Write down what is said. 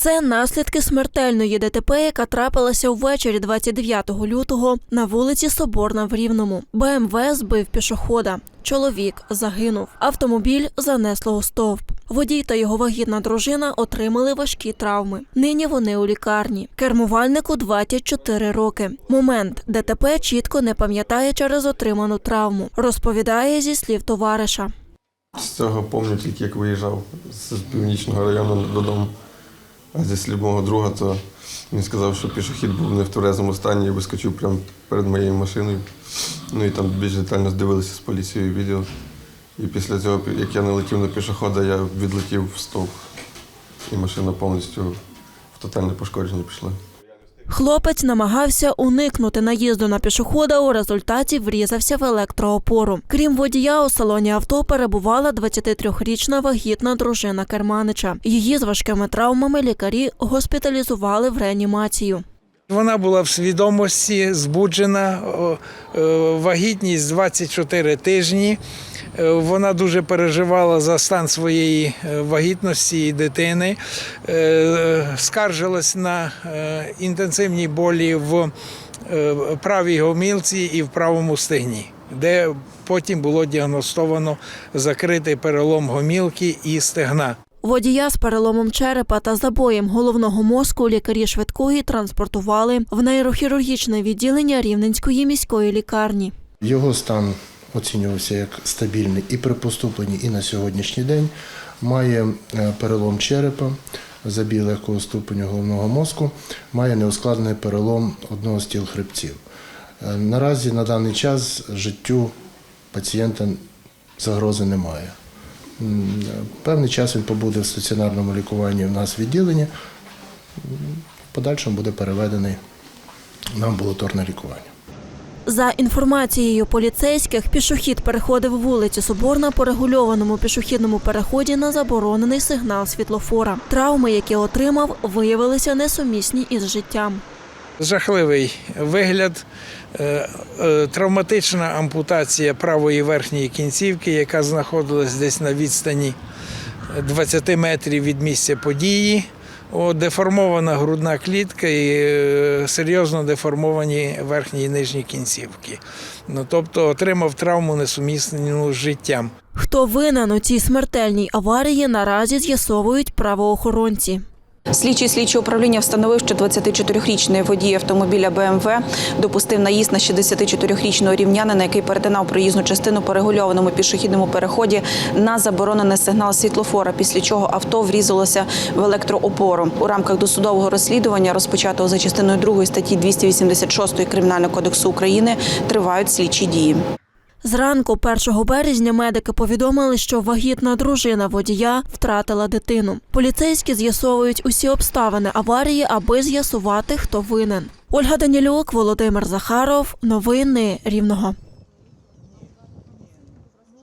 Це наслідки смертельної ДТП, яка трапилася ввечері 29 лютого на вулиці Соборна в Рівному. БМВ збив пішохода. Чоловік загинув. Автомобіль занесло у стовп. Водій та його вагітна дружина отримали важкі травми. Нині вони у лікарні. Кермувальнику 24 роки. Момент ДТП чітко не пам'ятає через отриману травму. Розповідає зі слів товариша. З цього пам'ятаю як виїжджав з північного району додому. А зі слів друга, то він сказав, що пішохід був не в тверезому стані і вискочив прямо перед моєю машиною. Ну і там більш детально здивилися з поліцією відео. І після цього, як я налетів на пішохода, я відлетів в стовп. І машина повністю в тотальне пошкодження пішла. Хлопець намагався уникнути наїзду на пішохода. У результаті врізався в електроопору. Крім водія, у салоні авто перебувала 23-річна вагітна дружина керманича. Її з важкими травмами лікарі госпіталізували в реанімацію. Вона була в свідомості, збуджена, е, вагітність 24 тижні. Е, Вона дуже переживала за стан своєї е, вагітності і дитини, скаржилась на інтенсивні болі в правій гомілці і в правому стегні, де потім було діагностовано закритий перелом гомілки і стегна. Водія з переломом черепа та забоєм головного мозку лікарі швидкої транспортували в нейрохірургічне відділення Рівненської міської лікарні. Його стан оцінювався як стабільний і при поступленні, і на сьогоднішній день. Має е, перелом черепа, забій легкого ступеню головного мозку, має неускладнений перелом одного з тіл хребців. Е, Наразі на даний час життю пацієнта загрози немає. Певний час він побуде в стаціонарному лікуванні в нас відділенні, в подальшому буде переведений на амбулаторне лікування. За інформацією поліцейських, пішохід переходив вулицю Соборна по регульованому пішохідному переході на заборонений сигнал світлофора. Травми, які отримав, виявилися несумісні із життям. Жахливий вигляд, е, е, травматична ампутація правої верхньої кінцівки, яка знаходилась десь на відстані 20 метрів від місця події. Деформована грудна клітка і е, серйозно деформовані верхні і нижні кінцівки. Ну, тобто отримав травму несумісну з життям. Хто винен у цій смертельній аварії, наразі з'ясовують правоохоронці. Слідчий слідчого управління встановив, що 24-річний водій автомобіля БМВ допустив наїзд на 64-річного рівнянина, який перетинав проїзну частину по регульованому пішохідному переході на заборонений сигнал світлофора, після чого авто врізалося в електроопору. У рамках досудового розслідування, розпочатого за частиною 2 статті 286 Кримінального кодексу України, тривають слідчі дії. Зранку 1 березня медики повідомили, що вагітна дружина водія втратила дитину. Поліцейські з'ясовують усі обставини аварії, аби з'ясувати, хто винен. Ольга Данілюк, Володимир Захаров. Новини Рівного.